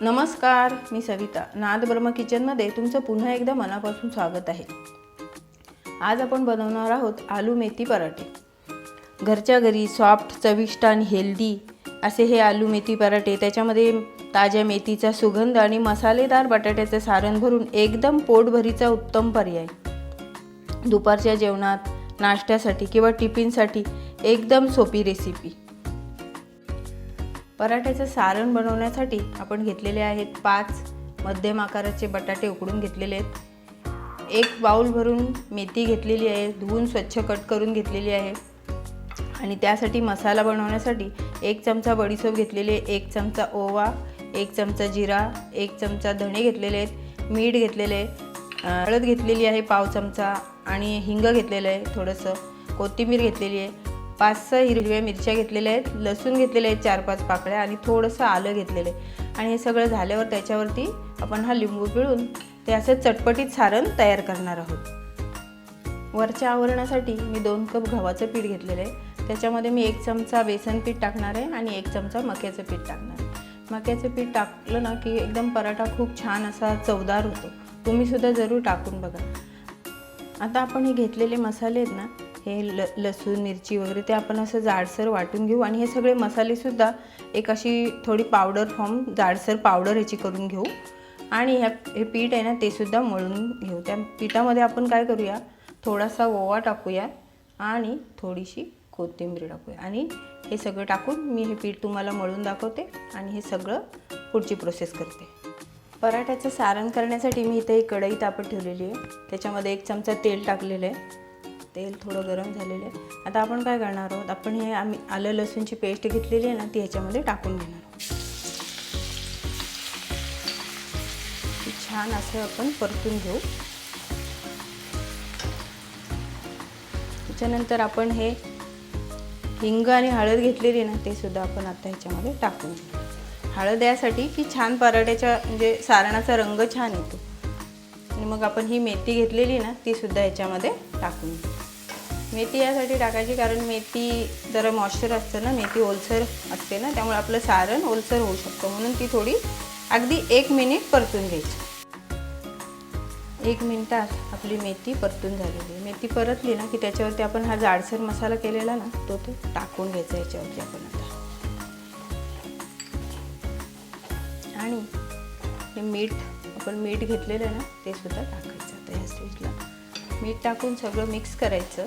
नमस्कार मी सविता. नादब्रह्म किचनमध्ये तुमचं पुन्हा एकदा मनापासून स्वागत आहे. आज आपण बनवणार आहोत आलू मेथी पराठे. घरच्या घरी सॉफ्ट चविष्ट आणि हेल्दी असे हे आलू मेथी पराठे त्याच्यामध्ये ताज्या मेथीचा सुगंध आणि मसालेदार बटाट्याचे सारण भरून एकदम पोटभरीचा उत्तम पर्याय. दुपारच्या जेवणात नाश्त्यासाठी किंवा टिफिनसाठी एकदम सोपी रेसिपी पराठ्याचं सारण बनवण्यासाठी आपण घेतलेले आहेत पाच मध्यम आकाराचे बटाटे उकडून घेतलेले आहेत. एक बाऊल भरून मेथी घेतलेली आहे धुवून स्वच्छ कट करून घेतलेली आहे. आणि त्यासाठी मसाला बनवण्यासाठी एक चमचा बडीसोप घेतलेली आहे एक चमचा ओवा एक चमचा जिरा एक चमचा धणे घेतलेले आहेत मीठ घेतलेले आहे हळद घेतलेली आहे पाव चमचा आणि हिंग घेतलेलं आहे थोडंसं कोथिंबीर घेतलेली आहे. पाच सहा हिरव्या मिरच्या घेतलेल्या आहेत लसूण घेतलेले आहेत चार पाच पाकळ्या आणि थोडंसं आलं घेतलेलं आहे. आणि हे सगळं झाल्यावर त्याच्यावरती आपण हा लिंबू पिळून ते असं चटपटीत सारण तयार करणार आहोत. वरच्या आवरणासाठी मी दोन कप गव्हाचं पीठ घेतलेलं आहे. त्याच्यामध्ये मी एक चमचा बेसन पीठ टाकणार आहे आणि एक चमचा मक्याचं पीठ टाकणार आहे. मक्याचं पीठ टाकलं ना की एकदम पराठा खूप छान असा चवदार होतो. तुम्हीसुद्धा जरूर टाकून बघा. आता आपण हे घेतलेले मसाले आहेत ना हे ल लसूण मिरची वगैरे ते आपण असं जाडसर वाटून घेऊ आणि हे सगळे मसालेसुद्धा एक अशी थोडी पावडर फॉर्म जाडसर पावडर ह्याची करून घेऊ. आणि ह्या हे पीठ आहे ना ते सुद्धा मळून घेऊ. त्या पिठामध्ये आपण काय करूया थोडासा ओवा टाकूया आणि थोडीशी कोथिंबीर टाकूया. आणि हे सगळं टाकून मी हे पीठ तुम्हाला मळून दाखवते आणि हे सगळं पुढची प्रोसेस करते. पराठ्याचं सारण करण्यासाठी मी इथे एक कढई तापत ठेवलेली आहे. त्याच्यामध्ये एक चमचा तेल टाकलेलं आहे. तेल थोडं गरम झालेलं आहे. आता आपण काय करणार आहोत? आपण हे आम्ही आलं लसूणची पेस्ट घेतलेली आहे ना ती ह्याच्यामध्ये टाकून घेणार आहोत. छान असं आपण परतून घेऊ. त्याच्यानंतर आपण हे हिंग आणि हळद घेतलेली ना ते सुद्धा आपण आता ह्याच्यामध्ये टाकून घेऊ. हळद यासाठी की छान पराठ्याच्या म्हणजे सारणाचा रंग छान येतो. आणि मग आपण ही मेथी घेतलेली ना ती सुद्धा याच्यामध्ये टाकून घेऊ. मेथी यासाठी टाकायची कारण मेथी जरा मॉइश्चर असतं ना मेथी ओलसर असते ना त्यामुळे आपलं सारण ओलसर होऊ शकतं. म्हणून ती थोडी अगदी एक मिनिट परतून घ्यायची. एक मिनिटात आपली मेथी परतून झालेली मेथी परतली ना की त्याच्यावरती आपण हा जाडसर मसाला केलेला ना तो तो टाकून घ्यायचा याच्यावरती आपण आता. आणि हे मीठ आपण मीठ घेतलेलं आहे ना ते सुद्धा टाकायचं. आता ह्या स्टेजला मीठ टाकून सगळं मिक्स करायचं.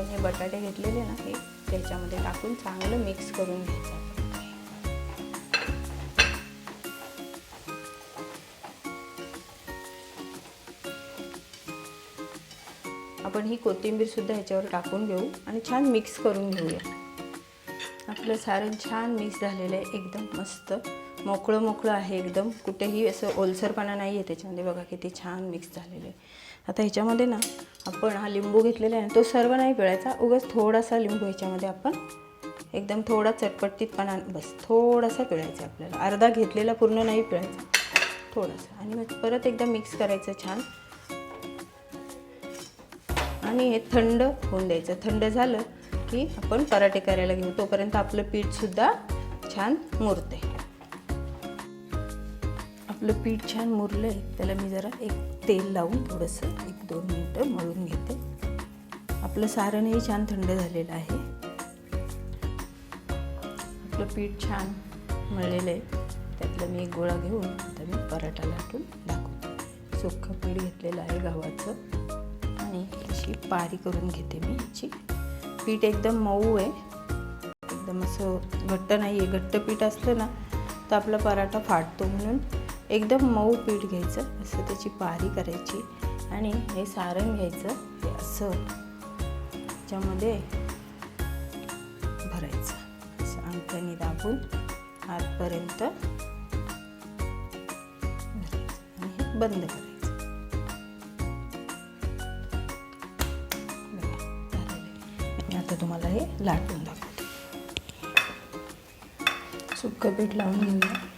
आपण हे बटाटे घेतलेले ना हे त्याच्यामध्ये टाकून चांगलं मिक्स करून घ्यायचं आपण. ही कोथिंबीर सुद्धा ह्याच्यावर टाकून घेऊ आणि छान मिक्स करून घेऊया. आपलं सारण छान मिक्स झालेलं आहे एकदम मस्त. मोकळं मोकळं आहे एकदम. कुठेही असं ओलसरपणा नाही आहे त्याच्यामध्ये. बघा किती छान मिक्स झालेलं आहे. आता ह्याच्यामध्ये ना आपण हा लिंबू घेतलेला आहे तो सर्व नाही पिळायचा. उगाच थोडासा लिंबू ह्याच्यामध्ये आपण एकदम थोडा चटपटीतपणा बस थोडासा पिळायचा आपल्याला. अर्धा घेतलेला पूर्ण नाही पिळायचा. थोडासा. आणि मग परत एकदा मिक्स करायचं छान. आणि हे थंड होऊन द्यायचं. थंड झालं की आपण पराठे करायला घेऊ. तोपर्यंत आपलं पीठसुद्धा छान मुरते आपलं पीठ छान मुरलं आहे त्याला मी जरा एक तेल लावून थोडंसं एक दोन मिनटं मळून घेते. आपलं सारणही छान थंड झालेलं आहे. आपलं पीठ छान मळलेलं आहे. त्यातलं मी एक गोळा घेऊन आता मी पराठा लाटून दाखवते. सुक्खं पीठ घेतलेलं आहे गव्हाचं. आणि अशी पारी करून घेते मी याची. पीठ एकदम मऊ आहे. एकदम असं घट्ट नाही आहे घट्ट पीठ असलं ना तर आपला पराठा फाटतो म्हणून एकदम मऊ पीठ घ्यायचं असं त्याची पारी करायची आणि हे सारण घ्यायचं हे असं त्याच्यामध्ये भरायचं. असं अंगठ्याने दाबून आतपर्यंत आणि हे बंद करायचं. आता तुम्हाला हे लाटून दाखवते. सुक्कं पीठ लावून घेऊया.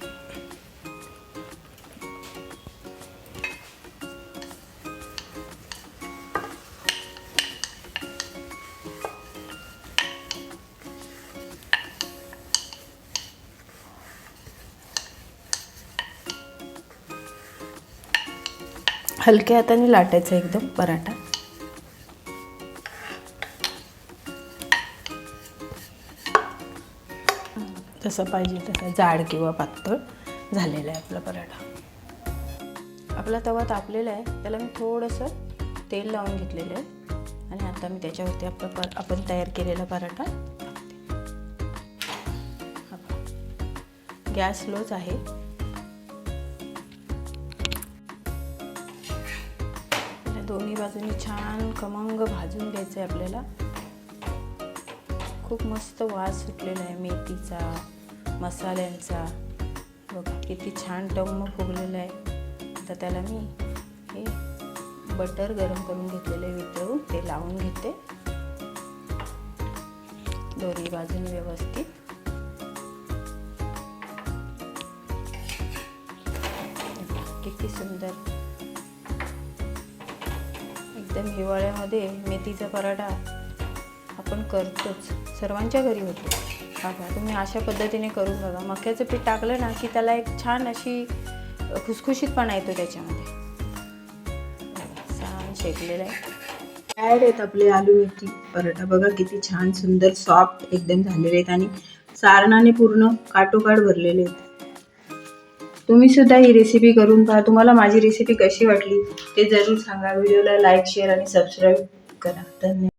हलक्या हाताने लाटायचा एकदम पराठा. जसं पाहिजे तसा जाड किंवा पातळ झालेला आहे आपला पराठा. आपला तवा तापलेला आहे त्याला मी थोडंसं तेल लावून घेतलेलं आहे. आणि आता मी त्याच्यावरती आपला पर आपण तयार केलेला पराठा गॅस स्लोच आहे. दोन्ही बाजूनी छान खमंग भाजून घ्यायचं आहे आपल्याला. खूप मस्त वास सुटलेला आहे मेथीचा मसाल्यांचा. बघा किती छान टम्म फुगलेलं आहे. आता त्याला मी हे बटर गरम करून घेतलेलं आहे वितळून. ते लावून घेते. दोन्ही बाजूने व्यवस्थित. किती सुंदर एकदम हिवाळ्यामध्ये मेथीचा पराठा आपण करतोच. सर्वांच्या घरी होतो. बघा तुम्ही अशा पद्धतीने करून बघा. मक्याचं पीठ टाकलं ना की त्याला एक छान अशी खुसखुशीतपणा येतो त्याच्यामध्ये. छान शेकलेलं आहे. ॲड आहेत आपले आलू मेथी पराठा. बघा किती छान सुंदर सॉफ्ट एकदम झालेले आहेत आणि सारणाने पूर्ण काटोकाट भरलेले आहेत. तुम्ही सुद्धा ही रेसिपी करून पहा. तुम्हाला माझी रेसिपी कशी वाटली ते जरूर सांगा. व्हिडिओला लाईक शेअर आणि सबस्क्राईब करा. धन्यवाद.